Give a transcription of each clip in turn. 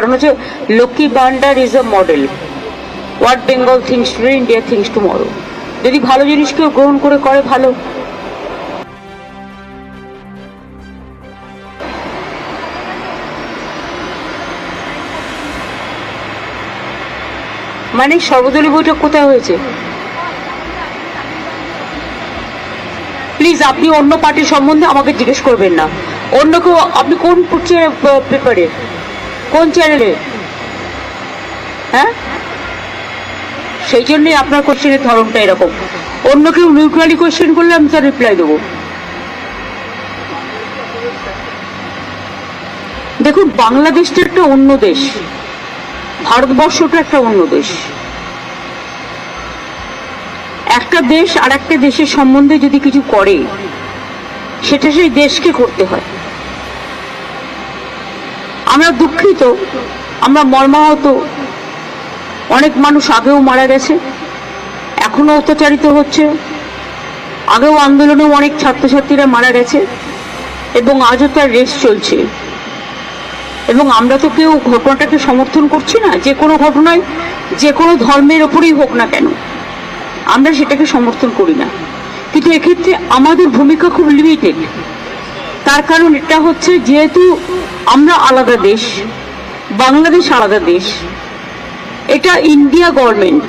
কারণ হচ্ছে Lakshmi Bhandar is a model what Bengal thinks today India thinks tomorrow যদি ভালো জিনিস কেউ গ্রহণ করে করে ভালো। মানে সর্বদলীয় বৈঠক কোথায় হয়েছে? প্লিজ আপনি অন্য পার্টির সম্বন্ধে আমাকে জিজ্ঞেস করবেন না। অন্য কেউ, আপনি কোন পেপারে কোন চ্যানেলে হ্যাঁ? সেই জন্যই আপনার কোশ্চেনের ধরনটা এরকম। অন্য কেউ নিউট্রালি কোশ্চেন করলে আমি তার রিপ্লাই দেবো। দেখুন বাংলাদেশটা একটা অন্য দেশ। ভারতবর্ষটা একটা অন্য দেশ। একটা দেশ আর একটা দেশের সম্বন্ধে যদি কিছু করে, সেটা সেই দেশকে করতে হয়। আমরা দুঃখিত, আমরা মর্মাহত। অনেক মানুষ আগেও মারা গেছে এখনও অত্যাচারিত হচ্ছে। আগেও আন্দোলনেও অনেক ছাত্রছাত্রীরা মারা গেছে এবং আজও তার রেস চলছে। এবং আমরা তো কেউ ঘটনাটাকে সমর্থন করছি না, যে কোনো ঘটনায়, যে কোনো ধর্মের ওপরেই হোক না কেন, আমরা সেটাকে সমর্থন করি না। কিন্তু এক্ষেত্রে আমাদের ভূমিকা খুব লিমিটেড তার কারণ এটা হচ্ছে যেহেতু আমরা আলাদা দেশ, বাংলাদেশ আলাদা দেশ, এটা ইন্ডিয়া গভর্নমেন্ট,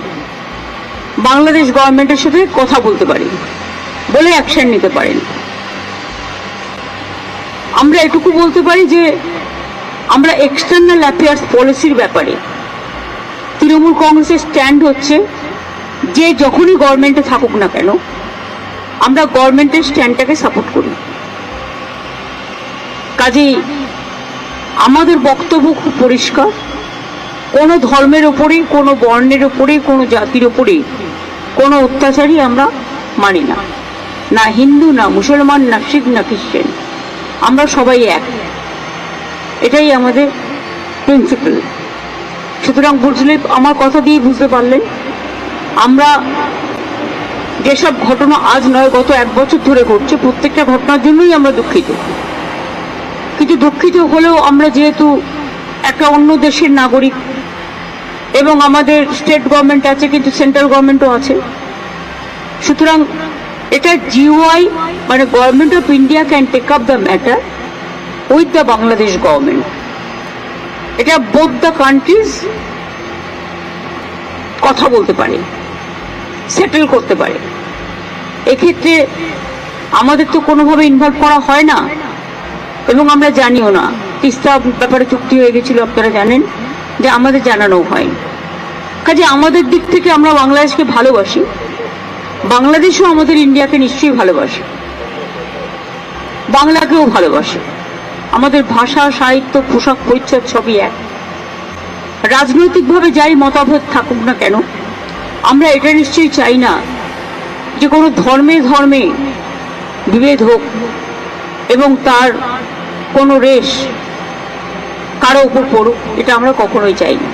বাংলাদেশ গভর্নমেন্টের সাথে কথা বলতে পারি, বলে অ্যাকশন নিতে পারেন আমরা এটুকু বলতে পারি যে, আমরা এক্সটার্নাল অ্যাফেয়ার্স পলিসির ব্যাপারে, তৃণমূল কংগ্রেসের স্ট্যান্ড হচ্ছে যে যখনই গভর্নমেন্টে থাকুক না কেন, আমরা গভর্নমেন্টের স্ট্যান্ডটাকে সাপোর্ট করি। কাজেই আমাদের বক্তব্য খুব পরিষ্কার। কোনো ধর্মের ওপরে কোনো বর্ণের ওপরে কোনো জাতির ওপরে কোনো অত্যাচারই আমরা মানি না। না হিন্দু, না মুসলমান, না শিখ, না খ্রিস্টান। আমরা সবাই এক। এটাই আমাদের প্রিন্সিপাল সুতরাং বুঝলে, আমার কথা দিয়ে বুঝতে পারলেন, আমরা যেসব ঘটনা আজ নয়, গত এক বছর ধরে ঘটছে, প্রত্যেকটা ঘটনার জন্যই আমরা দুঃখিত। কিন্তু দুঃখিত হলেও আমরা যেহেতু একটা অন্য দেশের নাগরিক এবং আমাদের স্টেট গভর্নমেন্ট আছে, কিন্তু সেন্ট্রাল গভর্নমেন্টও আছে। সুতরাং এটা জিওআই মানে government of India can take up the matter with the Bangladesh government এটা বোথ দ্য কান্ট্রিজ কথা বলতে পারে সেটেল করতে পারে। এক্ষেত্রে আমাদের তো কোনোভাবে ইনভলভ করা হয় না। এবং আমরা জানিও না। তিস্তা ব্যাপারে চুক্তি হয়ে গেছিল, আপনারা জানেন। যে আমাদের জানানো হয়নি কাজে আমাদের দিক থেকে আমরা বাংলাদেশকে ভালোবাসি। বাংলাদেশও আমাদের ইন্ডিয়াকে নিশ্চয়ই ভালোবাসে। বাংলাকেও ভালোবাসে। আমাদের ভাষা, সাহিত্য, পোশাক, পরিচ্ছদ সবই এক। রাজনৈতিকভাবে যাই মতাভেদ থাকুক না কেন, আমরা এটা নিশ্চয়ই চাই না যে কোনো ধর্মে ধর্মে বিভেদ হোক এবং তার কোনো রেশ কারও উপর পড়ুক এটা আমরা কখনোই চাই না